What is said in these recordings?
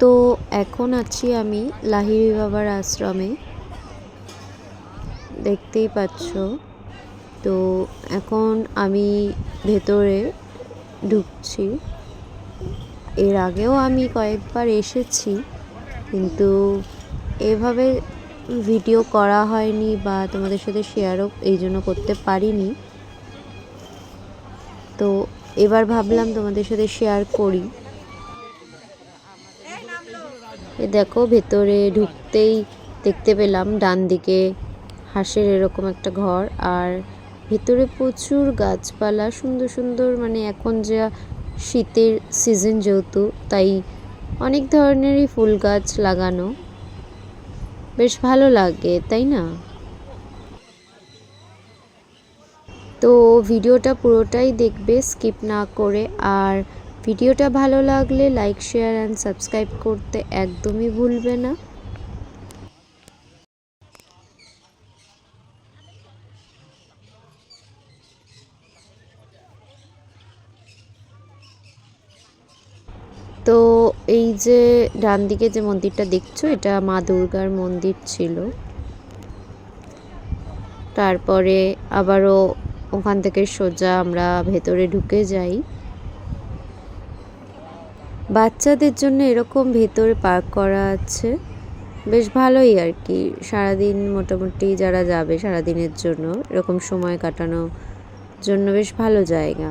তো এখন আছি আমি লাহিড়ি বাবার আশ্রমে। দেখতেই পাচ্ছ। তো এখন আমি ভেতরে ঢুকছি। এর আগেও আমি কয়েকবার এসেছি, কিন্তু এভাবে ভিডিও করা হয়নি বা তোমাদের সাথে শেয়ারও এই জন্য করতে পারিনি। তো এবার ভাবলাম তোমাদের সাথে শেয়ার করি। এ দেখো, ভেতরে ঢুকতেই দেখতে পেলাম ডান দিকে হাঁসের এরকম একটা ঘর। আর ভেতরে প্রচুর গাছপালা, সুন্দর সুন্দর মানে এখন যা শীতের সিজন যেহেতু, তাই অনেক ধরনেরই ফুল গাছ লাগানো। বেশ ভালো লাগে, তাই না? তো ভিডিওটা পুরোটাই দেখবে, স্কিপ না করে। আর ভিডিওটা ভালো লাগলে লাইক, শেয়ার অ্যান্ড সাবস্ক্রাইব করতে একদমই ভুলবে না। তো এই যে ডান দিকে যে মন্দিরটা দেখছ, এটা মা দুর্গার মন্দির ছিল। তারপরে আবারও ওখান থেকে সোজা আমরা ভেতরে ঢুকে যাই। বাচ্চাদের জন্য এরকম ভেতরে পার্ক করা আছে। বেশ ভালোই আর কি। সারাদিন মোটামুটি যারা যাবে সারাদিনের জন্য, এরকম সময় কাটানোর জন্য বেশ ভালো জায়গা।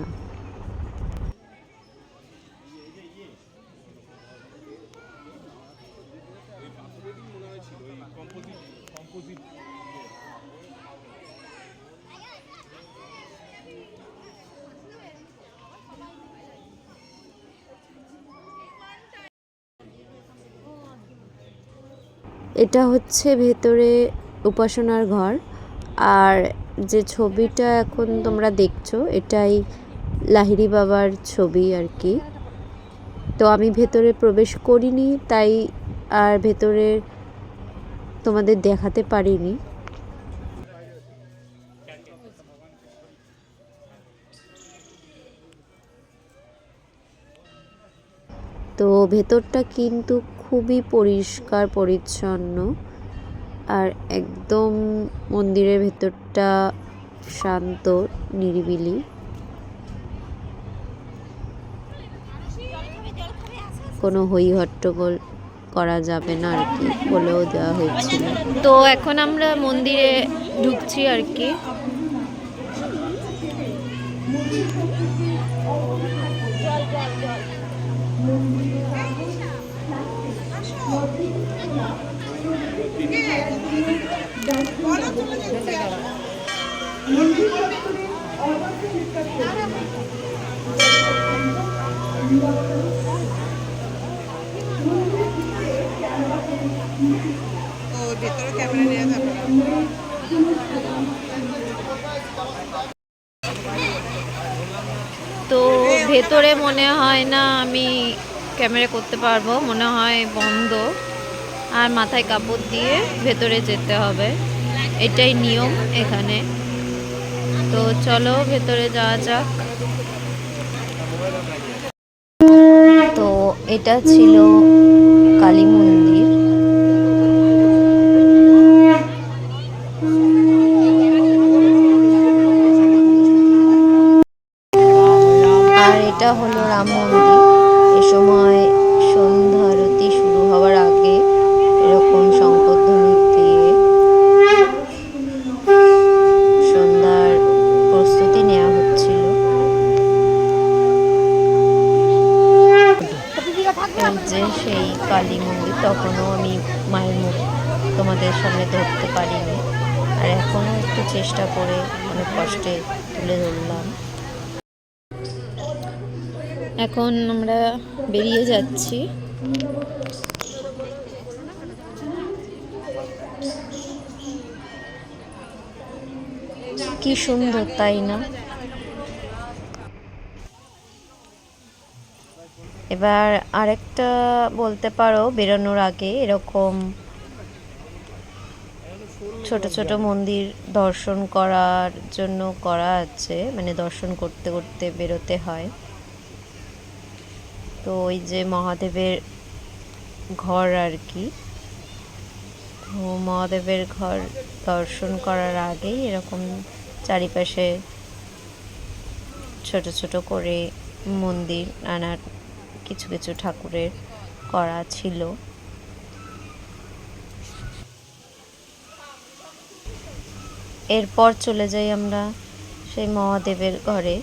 এটা হচ্ছে ভেতরে উপাসনার ঘর। আর যে ছবিটা এখন তোমরা দেখছ, এটাই লাহিড়ি বাবার ছবি আর কি। তো আমি ভেতরে প্রবেশ করিনি, তাই আর ভেতরে তোমাদের দেখাতে পারিনি। তো ভেতরটা কিন্তু খুবই পরিষ্কার পরিচ্ছন্ন আর একদম মন্দিরের ভেতরটা শান্ত নিরিবিলি। কোনো হই হট্টগোল করা যাবে না আর কি বলেও দেওয়া হয়েছিল। তো এখন আমরা মন্দিরে ঢুকছি আর কি। তো ভেতরে মনে হয় না আমি ক্যামেরা করতে পারব, মনে হয় বন্ধ। আর মাথায় কাপড় দিয়ে ভেতরে যেতে হবে। এটাই নিয়ম এখানে। তো চলো ভেতরে যাওয়া যাক। তো এটা ছিল কালী মন্দির। আর এটা হলো রাম মন্দির। এ সময় সেই কালী মন্দির, তখনও আমি মায়ের মুখ তোমাদের সামনে ধরতে পারিনি। আর এখনও একটু চেষ্টা করে অনেক কষ্টে তুলে ধরলাম। এখন আমরা বেরিয়ে যাচ্ছি। কি সুন্দর, তাই না? এবার আরেকটা বলতে পারো, বেরোনোর আগে এরকম ছোট ছোট মন্দির দর্শন করার জন্য করা আছে মানে দর্শন করতে করতে বেরোতে হয়। তো ওই যে মহাদেবের ঘর আর কি। তো মহাদেবের ঘর দর্শন করার আগেই এরকম চারিপাশে ছোট ছোট করে মন্দির নানা কিছু কিছু ঠাকুরের করা ছিল। এরপর চলে যাই আমরা সেই মহাদেবের ঘরে,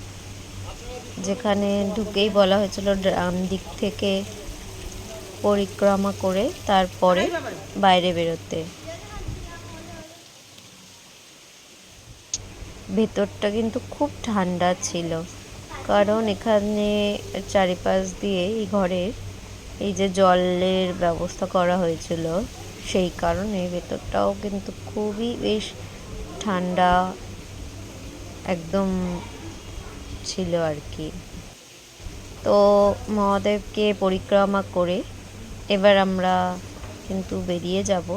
যেখানে ঢুকেই বলা হয়েছিল ডান দিক থেকে পরিক্রমা করে তারপরে বাইরে বেরোতে। ভেতরটা কিন্তু খুব ঠান্ডা ছিল। কারণ এখানে চারিপাশ দিয়ে এই ঘরের এই যে জলের ব্যবস্থা করা হয়েছিল, সেই কারণে ভেতরটাও কিন্তু খুবই বেশ ঠান্ডা একদম ছিল আর কি। তো মহাদেবকে পরিক্রমা করে এবার আমরা কিন্তু বেরিয়ে যাব।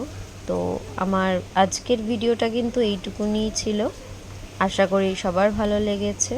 তো আমার আজকের ভিডিওটা কিন্তু এইটুকুনি ছিল। আশা করি সবার ভালো লেগেছে।